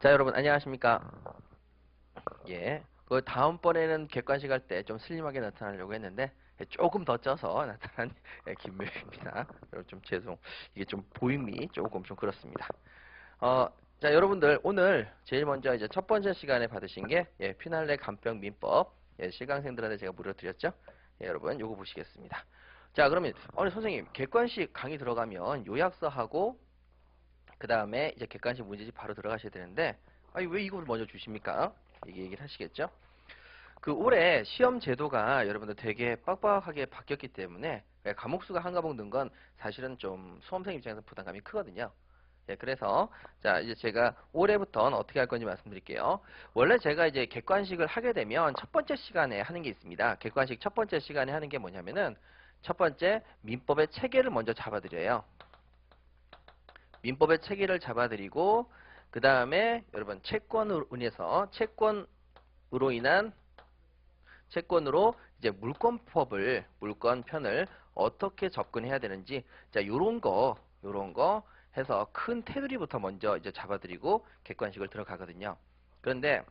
자, 여러분 안녕하십니까? 예. 그 다음번에는 객관식 할 때 좀 슬림하게 나타나려고 했는데 예, 조금 더 쪄서 나타난 예, 김묘입니다. 여러분 좀 죄송. 이게 좀 보임이 조금 좀 그렇습니다. 어, 자, 여러분들 오늘 제일 먼저 이제 첫 번째 시간에 받으신 게 예, 피날레 간병 민법 예, 실강생들한테 제가 무료 드렸죠. 예, 여러분 요거 보시겠습니다. 자, 그러면 아니 선생님 객관식 강의 들어가면 요약서하고 그 다음에 이제 객관식 문제집 바로 들어가셔야 되는데 아니 왜 이걸 먼저 주십니까? 이게 얘기를 하시겠죠? 그 올해 시험 제도가 여러분들 되게 빡빡하게 바뀌었기 때문에 예, 과목 수가 한 과목 는 건 사실은 좀 수험생 입장에서 부담감이 크거든요. 예, 그래서 자 이제 제가 올해부터는 어떻게 할 건지 말씀드릴게요. 원래 제가 이제 객관식을 하게 되면 첫 번째 시간에 하는 게 있습니다. 객관식 첫 번째 시간에 하는 게 뭐냐면은 첫 번째 민법의 체계를 먼저 잡아드려요. 민법의 체계를 잡아드리고 그 다음에 여러분 채권으로 인해서 채권으로 인한 채권으로 이제 물권법을 물권편을 어떻게 접근해야 되는지 자 요런 거 요런 거 해서 큰 테두리부터 먼저 이제 잡아드리고 객관식을 들어가거든요. 그런데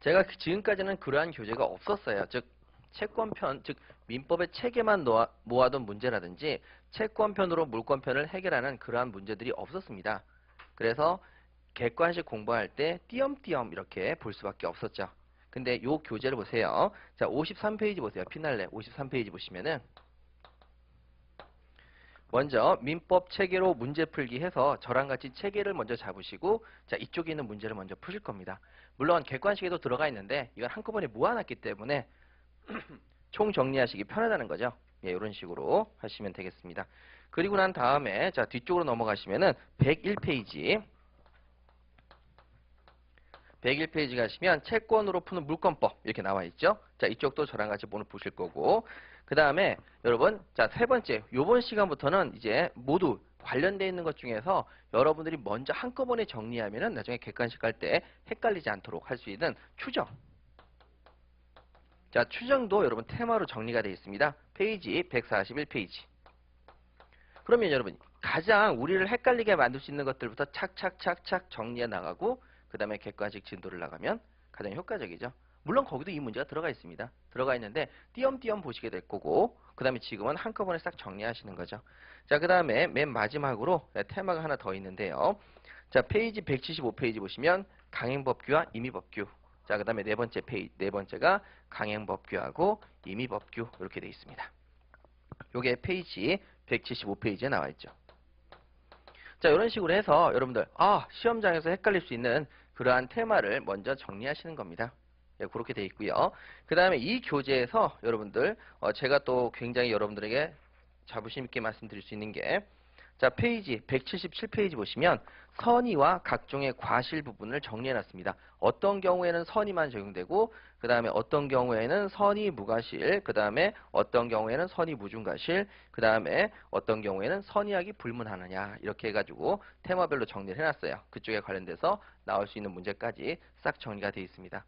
제가 그 지금까지는 그러한 교재가 없었어요. 즉 채권편 즉 민법의 체계만 모아둔 문제라든지 채권편으로 물권편을 해결하는 그러한 문제들이 없었습니다. 그래서 객관식 공부할 때 띄엄띄엄 이렇게 볼 수밖에 없었죠. 근데 요 교재를 보세요. 자, 53페이지 보세요. 피날레 53페이지 보시면은 먼저 민법 체계로 문제 풀기 해서 저랑 같이 체계를 먼저 잡으시고 자, 이쪽에 있는 문제를 먼저 푸실 겁니다. 물론 객관식에도 들어가 있는데 이건 한꺼번에 모아놨기 때문에 총 정리하시기 편하다는 거죠. 예, 이런 식으로 하시면 되겠습니다. 그리고 난 다음에 자 뒤쪽으로 넘어가시면은 101페이지 101페이지 가시면 채권으로 푸는 물권법 이렇게 나와 있죠. 자 이쪽도 저랑 같이 오늘 보실 거고 그 다음에 여러분 자 세 번째 요번 시간부터는 이제 모두 관련되어 있는 것 중에서 여러분들이 먼저 한꺼번에 정리하면은 나중에 객관식 할 때 헷갈리지 않도록 할 수 있는 추정 자, 추정도 여러분 테마로 정리가 되어 있습니다. 페이지 141페이지. 그러면 여러분 가장 우리를 헷갈리게 만들 수 있는 것들부터 착착착착 정리해 나가고 그 다음에 객관식 진도를 나가면 가장 효과적이죠. 물론 거기도 이 문제가 들어가 있습니다. 들어가 있는데 띄엄띄엄 보시게 될 거고 그 다음에 지금은 한꺼번에 싹 정리하시는 거죠. 자, 그 다음에 맨 마지막으로 테마가 하나 더 있는데요. 자, 페이지 175페이지 보시면 강행법규와 임의법규 자, 그 다음에 네 번째 페이지, 네 번째가 강행법규하고 임의법규 이렇게 되어 있습니다. 요게 페이지 175페이지에 나와 있죠. 자, 이런 식으로 해서 여러분들 아, 시험장에서 헷갈릴 수 있는 그러한 테마를 먼저 정리하시는 겁니다. 네, 그렇게 되어 있고요. 그 다음에 이 교재에서 여러분들 어, 제가 또 굉장히 여러분들에게 자부심 있게 말씀드릴 수 있는 게 자, 페이지 177페이지 보시면 선의와 각종의 과실 부분을 정리해 놨습니다. 어떤 경우에는 선의만 적용되고 그 다음에 어떤 경우에는 선의 무과실 그 다음에 어떤 경우에는 선의 무중과실 그 다음에 어떤 경우에는 선의하기 불문하느냐 이렇게 해가지고 테마별로 정리를 해놨어요. 그쪽에 관련돼서 나올 수 있는 문제까지 싹 정리가 되어 있습니다.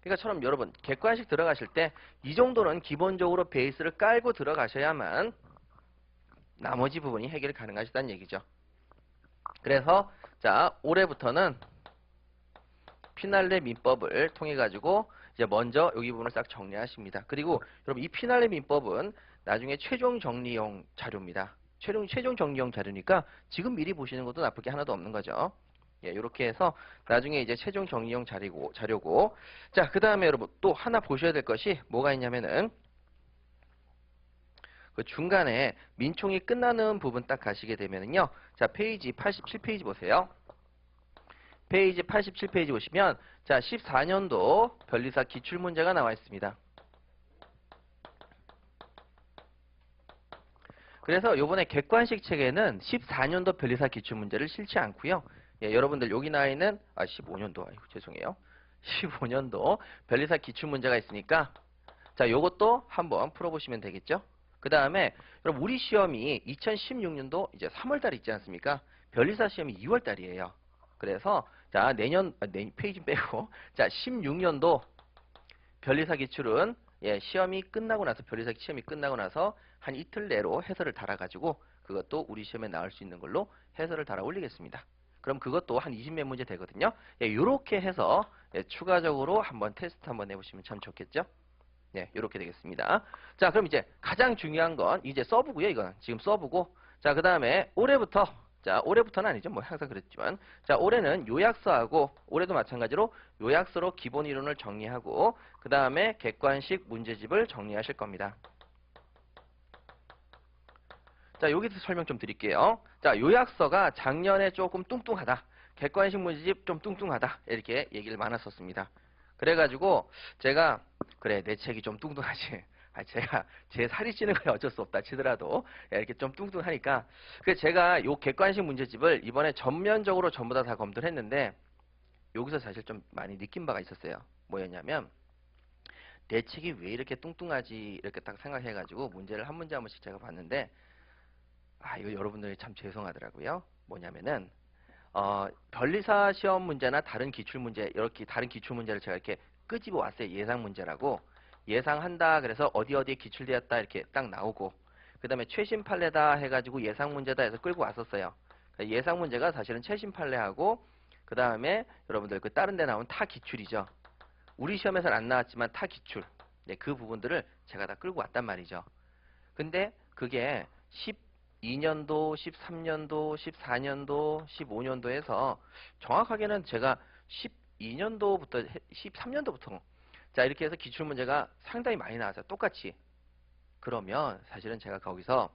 그러니까 처럼 여러분 객관식 들어가실 때 이 정도는 기본적으로 베이스를 깔고 들어가셔야만 나머지 부분이 해결이 가능하시다는 얘기죠. 그래서 자 올해부터는 피날레 민법을 통해 가지고 이제 먼저 여기 부분을 싹 정리하십니다. 그리고 여러분 이 피날레 민법은 나중에 최종 정리용 자료입니다. 최종 최종 정리용 자료니까 지금 미리 보시는 것도 나쁠 게 하나도 없는 거죠. 예, 이렇게 해서 나중에 이제 최종 정리용 자료고 자료고 자, 그다음에 여러분 또 하나 보셔야 될 것이 뭐가 있냐면은 그 중간에 민총이 끝나는 부분 딱 가시게 되면은요. 자, 페이지 87페이지 보세요. 페이지 87페이지 보시면 자, 14년도 변리사 기출 문제가 나와 있습니다. 그래서 요번에 객관식 책에는 14년도 변리사 기출 문제를 실지 않고요. 예, 여러분들 여기 나와 있는 아 15년도 아이고 죄송해요. 15년도 변리사 기출 문제가 있으니까 자, 요것도 한번 풀어 보시면 되겠죠? 그 다음에 여러분 우리 시험이 2016년도 이제 3월달 있지 않습니까? 변리사 시험이 2월달이에요. 그래서 자 내년 아, 내 페이지 빼고 자 16년도 변리사 기출은 예, 시험이 끝나고 나서 변리사 시험이 끝나고 나서 한 이틀 내로 해설을 달아가지고 그것도 우리 시험에 나올 수 있는 걸로 해설을 달아 올리겠습니다. 그럼 그것도 한 20몇 문제 되거든요. 예, 이렇게 해서 예, 추가적으로 한번 테스트 한번 해보시면 참 좋겠죠. 네, 이렇게 되겠습니다. 자, 그럼 이제 가장 중요한 건 이제 서브고요. 이건 지금 서브고. 자, 그 다음에 올해부터 자, 올해부터는 아니죠. 뭐 항상 그랬지만 자, 올해는 요약서하고 올해도 마찬가지로 요약서로 기본 이론을 정리하고 그 다음에 객관식 문제집을 정리하실 겁니다. 자, 여기서 설명 좀 드릴게요. 자, 요약서가 작년에 조금 뚱뚱하다. 객관식 문제집 좀 뚱뚱하다. 이렇게 얘기를 많았었습니다. 그래가지고 제가 그래 내 책이 좀 뚱뚱하지. 아, 제가 제 살이 찌는 거에 어쩔 수 없다 치더라도 이렇게 좀 뚱뚱하니까 그 제가 요 객관식 문제집을 이번에 전면적으로 전부 다 다 검토를 했는데 여기서 사실 좀 많이 느낀 바가 있었어요. 뭐였냐면 내 책이 왜 이렇게 뚱뚱하지 이렇게 딱 생각해 가지고 문제를 한 문제 한 문씩 제가 봤는데 아 이거 여러분들이 참 죄송하더라고요. 뭐냐면은 어, 변리사 시험 문제나 다른 기출 문제 이렇게 다른 기출 문제를 제가 이렇게 끄집어 왔어요. 예상 문제라고 예상한다 그래서 어디 어디에 기출되었다 이렇게 딱 나오고 그 다음에 최신 판례다 해가지고 예상 문제다 해서 끌고 왔었어요. 그러니까 예상 문제가 사실은 최신 판례하고 그 다음에 여러분들 그 다른 데 나온 타 기출이죠. 우리 시험에서는 안 나왔지만 타 기출 네, 그 부분들을 제가 다 끌고 왔단 말이죠. 근데 그게 12년도, 13년도, 14년도, 15년도에서 정확하게는 제가 12년도부터 13년도부터 자 이렇게 해서 기출 문제가 상당히 많이 나왔어요. 똑같이. 그러면 사실은 제가 거기서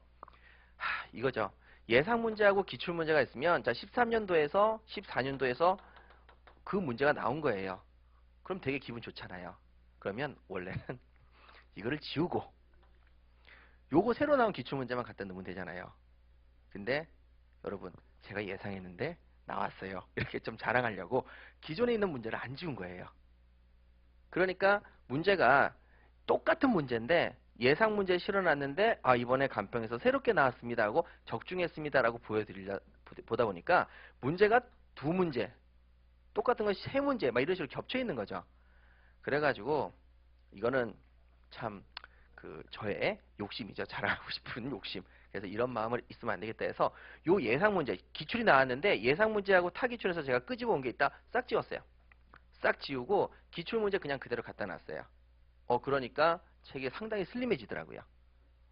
하, 이거죠. 예상 문제하고 기출 문제가 있으면 자 13년도에서 14년도에서 그 문제가 나온 거예요. 그럼 되게 기분 좋잖아요. 그러면 원래는 이거를 지우고 요거 새로 나온 기출 문제만 갖다 넣으면 되잖아요. 근데 여러분 제가 예상했는데 나왔어요. 이렇게 좀 자랑하려고 기존에 있는 문제를 안 지운 거예요. 그러니까 문제가 똑같은 문제인데 예상 문제 실어놨는데 아 이번에 간평에서 새롭게 나왔습니다 하고 적중했습니다라고 보여드리려 보다 보니까 문제가 두 문제 똑같은 것이 세 문제 막 이런 식으로 겹쳐 있는 거죠. 그래가지고 이거는 참 그 저의 욕심이죠. 자랑하고 싶은 욕심. 그래서 이런 마음을 있으면 안 되겠다 해서 요 예상 문제 기출이 나왔는데 예상 문제하고 타기출에서 제가 끄집어 온 게 있다 싹 지웠어요. 싹 지우고 기출 문제 그냥 그대로 갖다 놨어요. 어 그러니까 책이 상당히 슬림해지더라고요.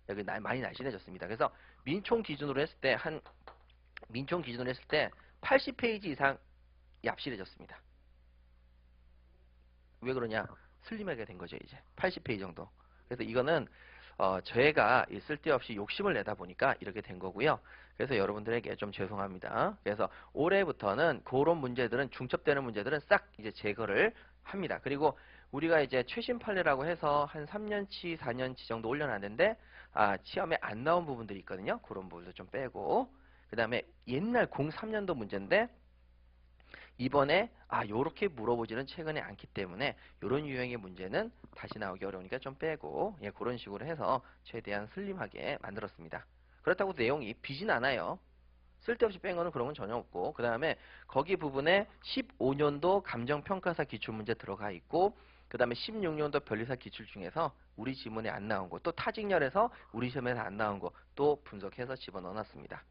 여기 날 많이 날씬해졌습니다. 그래서 민총 기준으로 했을 때 한 민총 기준으로 했을 때 80페이지 이상 얍실해졌습니다. 왜 그러냐? 슬림하게 된 거죠, 이제. 80페이지 정도. 그래서 이거는 어, 저희가 이 쓸데없이 욕심을 내다 보니까 이렇게 된 거고요. 그래서 여러분들에게 좀 죄송합니다. 그래서 올해부터는 그런 문제들은 중첩되는 문제들은 싹 이제 제거를 합니다. 그리고 우리가 이제 최신 판례라고 해서 한 3년치, 4년치 정도 올려놨는데 아, 시험에 안 나온 부분들이 있거든요. 그런 부분도 좀 빼고 그 다음에 옛날 03년도 문제인데 이번에 아 요렇게 물어보지는 최근에 않기 때문에 요런 유형의 문제는 다시 나오기 어려우니까 좀 빼고 예 그런 식으로 해서 최대한 슬림하게 만들었습니다. 그렇다고 내용이 비진 않아요. 쓸데없이 뺀 거는 그런 건 전혀 없고 그 다음에 거기 부분에 15년도 감정평가사 기출문제 들어가 있고 그 다음에 16년도 변리사 기출 중에서 우리 지문에 안 나온 거 또 타직렬에서 우리 시험에서 안 나온 거 또 분석해서 집어넣어 놨습니다.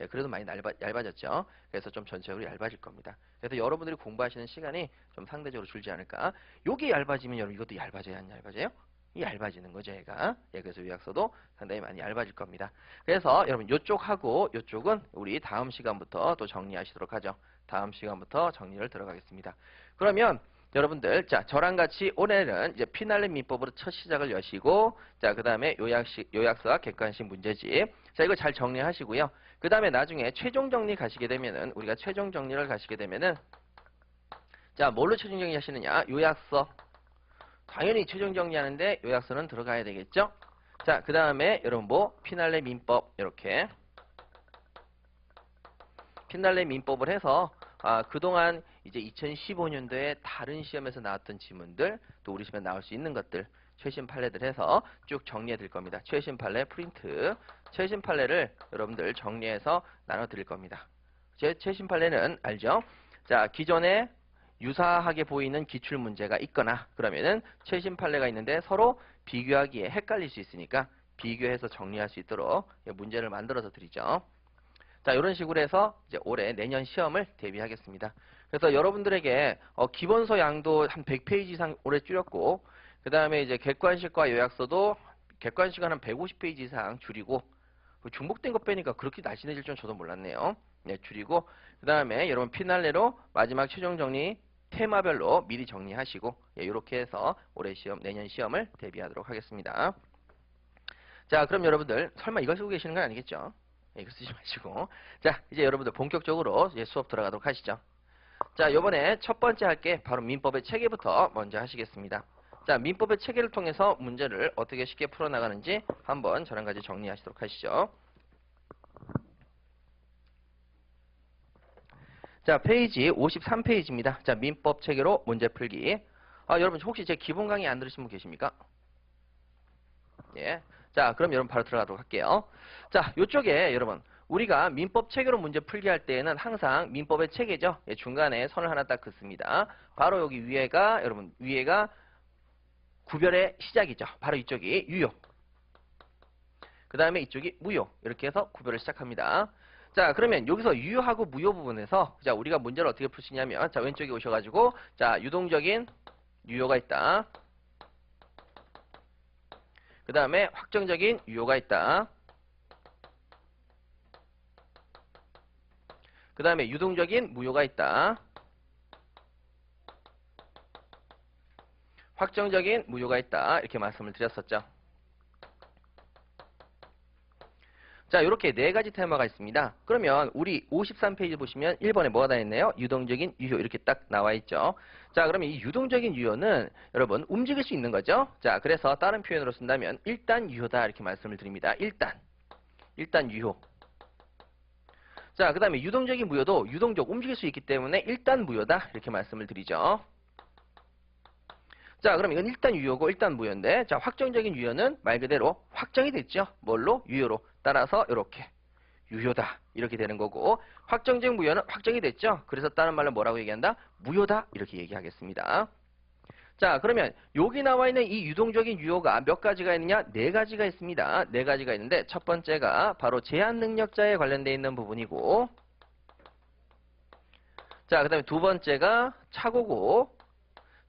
예, 그래도 많이 얇아, 얇아졌죠. 그래서 좀 전체적으로 얇아질 겁니다. 그래서 여러분들이 공부하시는 시간이 좀 상대적으로 줄지 않을까. 요게 얇아지면 여러분 이것도 얇아져야 안 얇아져요? 이 얇아지는 거죠, 얘가. 예, 그래서 요약서도 상당히 많이 얇아질 겁니다. 그래서 여러분 요쪽하고 요쪽은 우리 다음 시간부터 또 정리하시도록 하죠. 다음 시간부터 정리를 들어가겠습니다. 그러면 여러분들 자 저랑 같이 올해는 이제 피날레 민법으로 첫 시작을 여시고 자 그 다음에 요약식 요약서 객관식 문제집 자 이거 잘 정리하시고요. 그 다음에 나중에 최종 정리 가시게 되면은 우리가 최종 정리를 가시게 되면은 자 뭘로 최종 정리 하시느냐? 요약서. 당연히 최종 정리하는데 요약서는 들어가야 되겠죠. 자그 다음에 여러분 뭐? 피날레 민법. 이렇게. 피날레 민법을 해서 아, 그동안 이제 2015년도에 다른 시험에서 나왔던 지문들, 또 우리 시험에 나올 수 있는 것들, 최신 판례들 해서 쭉 정리해 드릴 겁니다. 최신 판례 프린트, 최신 판례를 여러분들 정리해서 나눠 드릴 겁니다. 제 최신 판례는 알죠? 자, 기존에 유사하게 보이는 기출 문제가 있거나 그러면은 최신 판례가 있는데 서로 비교하기에 헷갈릴 수 있으니까 비교해서 정리할 수 있도록 문제를 만들어서 드리죠. 자, 이런 식으로 해서 이제 올해 내년 시험을 대비하겠습니다. 그래서 여러분들에게 어, 기본서 양도 한 100페이지 이상 올해 줄였고, 그 다음에 이제 객관식과 요약서도 객관식은 한 150페이지 이상 줄이고, 그 중복된 거 빼니까 그렇게 날씬해질 줄 저도 몰랐네요. 네, 줄이고, 그 다음에 여러분 피날레로 마지막 최종 정리 테마별로 미리 정리하시고, 예, 이렇게 해서 올해 시험, 내년 시험을 대비하도록 하겠습니다. 자, 그럼 여러분들 설마 이거 쓰고 계시는 건 아니겠죠? 예, 이거 쓰지 마시고. 자, 이제 여러분들 본격적으로 이제 수업 들어가도록 하시죠. 자, 이번에 첫 번째 할 게 바로 민법의 체계부터 먼저 하시겠습니다. 자, 민법의 체계를 통해서 문제를 어떻게 쉽게 풀어나가는지 한번 저랑 같이 정리하시도록 하시죠. 자, 페이지 53페이지입니다. 자, 민법 체계로 문제 풀기. 아, 여러분 혹시 제 기본 강의 안 들으신 분 계십니까? 예. 자, 그럼 여러분 바로 들어가도록 할게요. 자, 요쪽에 여러분 우리가 민법 체계로 문제 풀기 할 때에는 항상 민법의 체계죠. 예, 중간에 선을 하나 딱 긋습니다. 바로 여기 위에가 여러분 위에가 구별의 시작이죠. 바로 이쪽이 유효. 그 다음에 이쪽이 무효. 이렇게 해서 구별을 시작합니다. 자, 그러면 여기서 유효하고 무효 부분에서 자 우리가 문제를 어떻게 푸시냐면 자 왼쪽에 오셔가지고 자 유동적인 유효가 있다. 그 다음에 확정적인 유효가 있다. 그 다음에 유동적인 무효가 있다. 확정적인 무효가 있다. 이렇게 말씀을 드렸었죠. 자, 이렇게 네 가지 테마가 있습니다. 그러면 우리 53페이지 보시면 1번에 뭐가 다 있나요? 유동적인 유효 이렇게 딱 나와 있죠. 자, 그러면 이 유동적인 유효는 여러분 움직일 수 있는 거죠. 자, 그래서 다른 표현으로 쓴다면 일단 유효다 이렇게 말씀을 드립니다. 일단. 일단 유효. 자, 그 다음에 유동적인 무효도 유동적 움직일 수 있기 때문에 일단 무효다 이렇게 말씀을 드리죠. 자, 그럼 이건 일단 유효고 일단 무효인데 자, 확정적인 유효는 말 그대로 확정이 됐죠. 뭘로? 유효로. 따라서 이렇게 유효다 이렇게 되는 거고 확정적 무효는 확정이 됐죠. 그래서 다른 말로 뭐라고 얘기한다? 무효다 이렇게 얘기하겠습니다. 자, 그러면 여기 나와 있는 이 유동적인 유효가 몇 가지가 있느냐? 네 가지가 있습니다. 네 가지가 있는데 첫 번째가 바로 제한 능력자에 관련되어 있는 부분이고 자, 그 다음에 두 번째가 착오고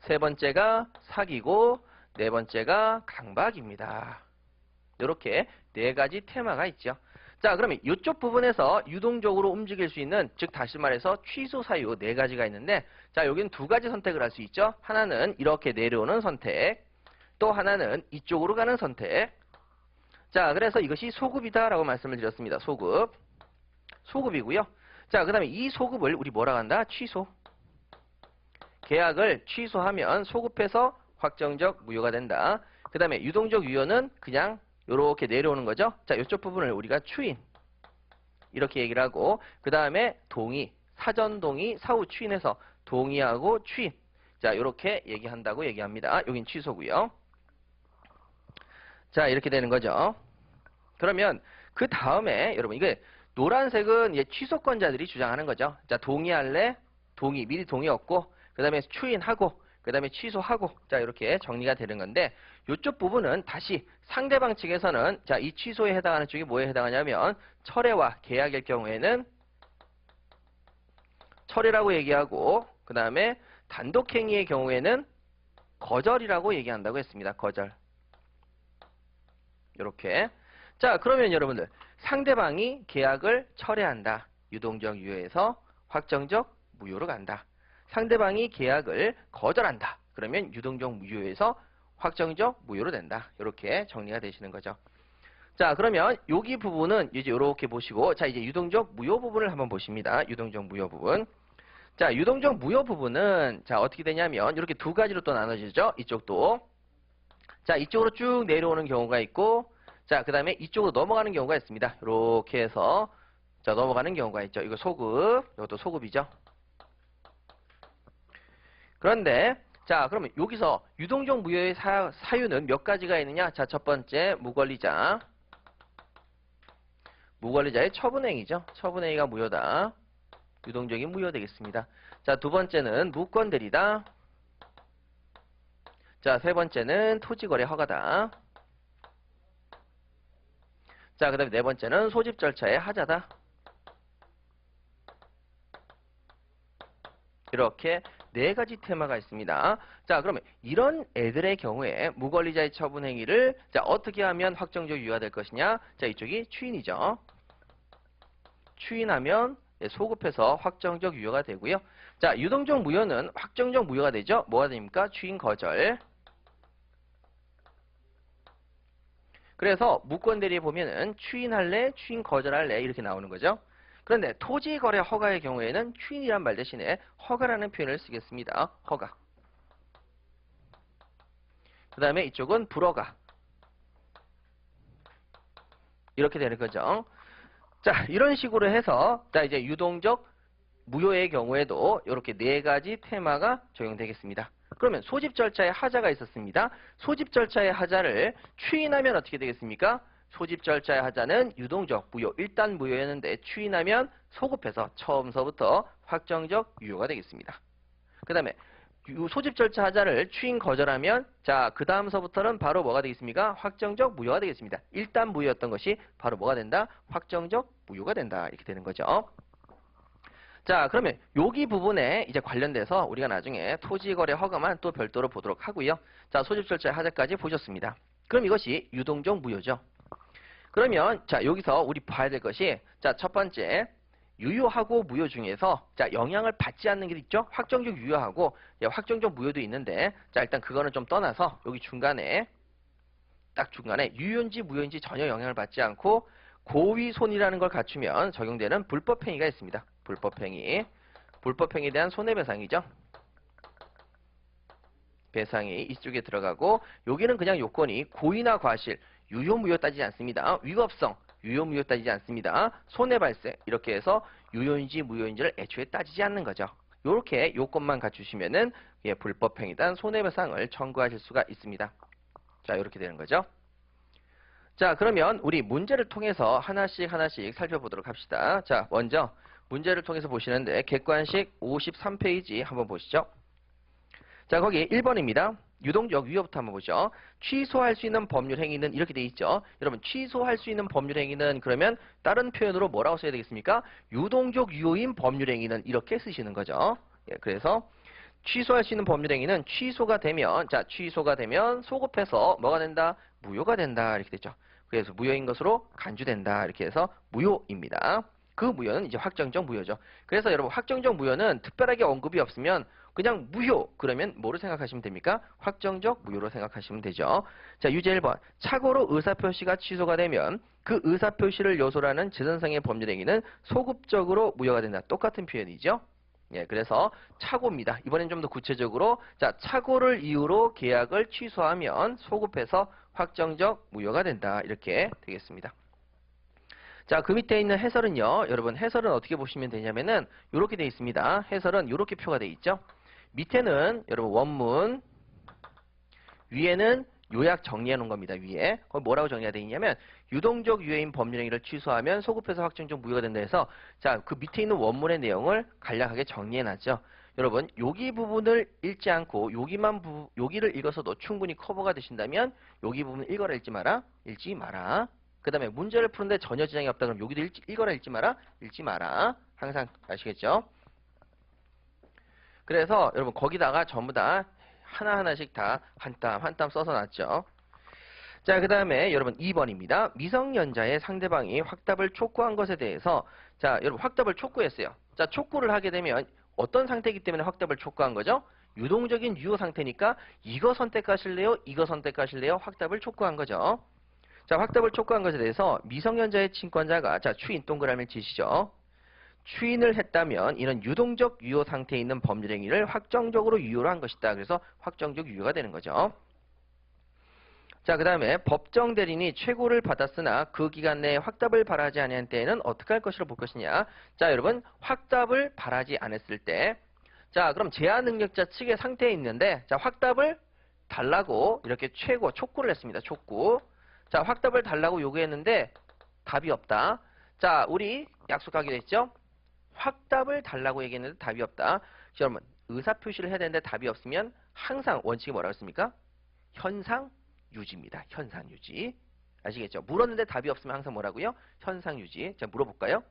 세 번째가 사기고 네 번째가 강박입니다. 이렇게 네 가지 테마가 있죠. 자, 그러면 이쪽 부분에서 유동적으로 움직일 수 있는 즉 다시 말해서 취소 사유 네 가지가 있는데 자, 여기는 두 가지 선택을 할 수 있죠. 하나는 이렇게 내려오는 선택, 또 하나는 이쪽으로 가는 선택. 자, 그래서 이것이 소급이다 라고 말씀을 드렸습니다. 소급. 소급이고요. 자, 그 다음에 이 소급을 우리 뭐라 한다? 취소. 계약을 취소하면 소급해서 확정적 무효가 된다. 그 다음에 유동적 유효는 그냥 이렇게 내려오는 거죠. 자, 이쪽 부분을 우리가 추인 이렇게 얘기를 하고 그 다음에 동의, 사전 동의, 사후 추인해서 동의하고 추인 자, 이렇게 얘기한다고 얘기합니다. 여긴 취소고요. 자, 이렇게 되는 거죠. 그러면 그 다음에 여러분 이게 노란색은 취소권자들이 주장하는 거죠. 자, 동의할래? 동의, 미리 동의 없고 그 다음에 추인하고 그 다음에 취소하고 자 이렇게 정리가 되는 건데 이쪽 부분은 다시 상대방 측에서는 자 이 취소에 해당하는 쪽이 뭐에 해당하냐면 철회와 계약일 경우에는 철회라고 얘기하고 그 다음에 단독행위의 경우에는 거절이라고 얘기한다고 했습니다. 거절 이렇게 자 그러면 여러분들 상대방이 계약을 철회한다. 유동적 유효에서 확정적 무효로 간다. 상대방이 계약을 거절한다. 그러면 유동적 무효에서 확정적 무효로 된다. 이렇게 정리가 되시는 거죠. 자, 그러면 여기 부분은 이제 이렇게 보시고 자, 이제 유동적 무효 부분을 한번 보십니다. 유동적 무효 부분. 자, 유동적 무효 부분은 자, 어떻게 되냐면 이렇게 두 가지로 또 나눠지죠. 이쪽도. 자, 이쪽으로 쭉 내려오는 경우가 있고 자, 그 다음에 이쪽으로 넘어가는 경우가 있습니다. 이렇게 해서 자, 넘어가는 경우가 있죠. 이거 소급. 이것도 소급이죠. 그런데 자 그러면 여기서 유동적 무효의 사, 사유는 몇 가지가 있느냐? 자 첫 번째 무권리자. 무권리자의 처분행위죠. 처분행위가 무효다. 유동적인 무효 되겠습니다. 자 두 번째는 무권대리다. 자 세 번째는 토지거래 허가다. 자 그 다음에 네 번째는 소집 절차의 하자다 이렇게 네 가지 테마가 있습니다. 자, 그러면 이런 애들의 경우에 무권리자의 처분 행위를 자, 어떻게 하면 확정적 유효가 될 것이냐? 자, 이쪽이 추인이죠. 추인하면 예, 소급해서 확정적 무효가 되고요. 자, 유동적 무효는 확정적 무효가 되죠. 뭐가 됩니까? 추인 거절. 그래서 무권 대리에 보면은 추인할래, 추인 거절할래 이렇게 나오는 거죠. 그런데 토지 거래 허가의 경우에는 추인이란 말 대신에 허가라는 표현을 쓰겠습니다. 허가. 그 다음에 이쪽은 불허가. 이렇게 되는 거죠. 자, 이런 식으로 해서 자 이제 유동적 무효의 경우에도 이렇게 네 가지 테마가 적용되겠습니다. 그러면 소집 절차에 하자가 있었습니다. 소집 절차의 하자를 추인하면 어떻게 되겠습니까? 소집 절차의 하자는 유동적 무효, 일단 무효였는데 추인하면 소급해서 처음서부터 확정적 유효가 되겠습니다. 그 다음에 소집 절차 하자를 추인 거절하면 자, 그 다음서부터는 바로 뭐가 되겠습니까? 확정적 무효가 되겠습니다. 일단 무효였던 것이 바로 뭐가 된다? 확정적 무효가 된다. 이렇게 되는 거죠. 자, 그러면 여기 부분에 이제 관련돼서 우리가 나중에 토지거래 허가만 또 별도로 보도록 하고요. 자, 소집 절차의 하자까지 보셨습니다. 그럼 이것이 유동적 무효죠. 그러면 자, 여기서 우리 봐야 될 것이 자, 첫 번째 유효하고 무효 중에서 자, 영향을 받지 않는 게 있죠. 확정적 유효하고 예, 확정적 무효도 있는데 자, 일단 그거는 좀 떠나서 여기 중간에 딱 중간에 유효인지 무효인지 전혀 영향을 받지 않고 고의 손이라는 걸 갖추면 적용되는 불법행위가 있습니다. 불법행위. 불법행위에 대한 손해배상이죠. 배상이 이쪽에 들어가고 여기는 그냥 요건이 고의나 과실, 유효 무효 따지지 않습니다. 위법성, 유효 무효 따지지 않습니다. 손해 발생 이렇게 해서 유효인지 무효인지를 애초에 따지지 않는 거죠. 이렇게 요건만 갖추시면은 예, 불법행위단 손해배상을 청구하실 수가 있습니다. 자 이렇게 되는 거죠. 자 그러면 우리 문제를 통해서 하나씩 하나씩 살펴보도록 합시다. 자 먼저 문제를 통해서 보시는데 객관식 53페이지 한번 보시죠. 자 거기 1번입니다. 유동적 유효부터 한번 보죠. 취소할 수 있는 법률 행위는 이렇게 돼 있죠. 여러분 취소할 수 있는 법률 행위는 그러면 다른 표현으로 뭐라고 써야 되겠습니까? 유동적 유효인 법률 행위는 이렇게 쓰시는 거죠. 예, 그래서 취소할 수 있는 법률 행위는 취소가 되면 자 취소가 되면 소급해서 뭐가 된다? 무효가 된다 이렇게 되죠. 그래서 무효인 것으로 간주된다 이렇게 해서 무효입니다. 그 무효는 이제 확정적 무효죠. 그래서 여러분 확정적 무효는 특별하게 언급이 없으면 그냥 무효 그러면 뭐로 생각하시면 됩니까? 확정적 무효로 생각하시면 되죠. 자 유제 1번 착오로 의사표시가 취소가 되면 그 의사표시를 요소라는 재산상의 법률 행위는 소급적으로 무효가 된다. 똑같은 표현이죠. 예, 그래서 착오입니다. 이번엔 좀 더 구체적으로 자 착오를 이유로 계약을 취소하면 소급해서 확정적 무효가 된다. 이렇게 되겠습니다. 자, 그 밑에 있는 해설은요. 여러분 해설은 어떻게 보시면 되냐면은 이렇게 돼 있습니다. 해설은 이렇게 표가 돼 있죠. 밑에는 여러분 원문 위에는 요약 정리해 놓은 겁니다. 위에. 거기 뭐라고 정리가 되어 있냐면 유동적 유해인 법률행위를 취소하면 소급해서 확정적 무효가 된다 해서 자, 그 밑에 있는 원문의 내용을 간략하게 정리해 놨죠. 여러분, 여기 부분을 읽지 않고 여기만 부, 여기를 읽어서도 충분히 커버가 되신다면 여기 부분 읽어라 읽지 마라. 읽지 마라. 그 다음에 문제를 푸는데 전혀 지장이 없다 그럼 여기도 읽, 읽어라 읽지 마라. 읽지 마라. 항상 아시겠죠? 그래서 여러분 거기다가 전부 다 하나하나씩 다 한 땀 한 땀 써서 놨죠. 자, 그 다음에 여러분 2번입니다. 미성년자의 상대방이 확답을 촉구한 것에 대해서 자, 여러분 확답을 촉구했어요. 자, 촉구를 하게 되면 어떤 상태이기 때문에 확답을 촉구한 거죠? 유동적인 유효 상태니까 이거 선택하실래요? 이거 선택하실래요? 확답을 촉구한 거죠. 자, 확답을 촉구한 것에 대해서 미성년자의 친권자가 자, 추인 동그라미를 치시죠. 추인을 했다면 이는 유동적 유효 상태에 있는 법률 행위를 확정적으로 유효로 한 것이다. 그래서 확정적 유효가 되는 거죠. 자, 그 다음에 법정 대리인이 최고를 받았으나 그 기간 내에 확답을 바라지 않은 때에는 어떻게 할 것으로 볼 것이냐. 자, 여러분 확답을 바라지 않았을 때 자, 그럼 제한 능력자 측의 상태에 있는데 자, 확답을 달라고 이렇게 최고 촉구를 했습니다. 촉구. 자, 확답을 달라고 요구했는데 답이 없다. 자, 우리 약속하기로 했죠? 확답을 달라고 얘기했는데 답이 없다. 여러분, 의사표시를 해야 되는데 답이 없으면 항상 원칙이 뭐라고 했습니까? 현상 유지입니다. 현상 유지. 아시겠죠? 물었는데 답이 없으면 항상 뭐라고요? 현상 유지. 자, 물어볼까요?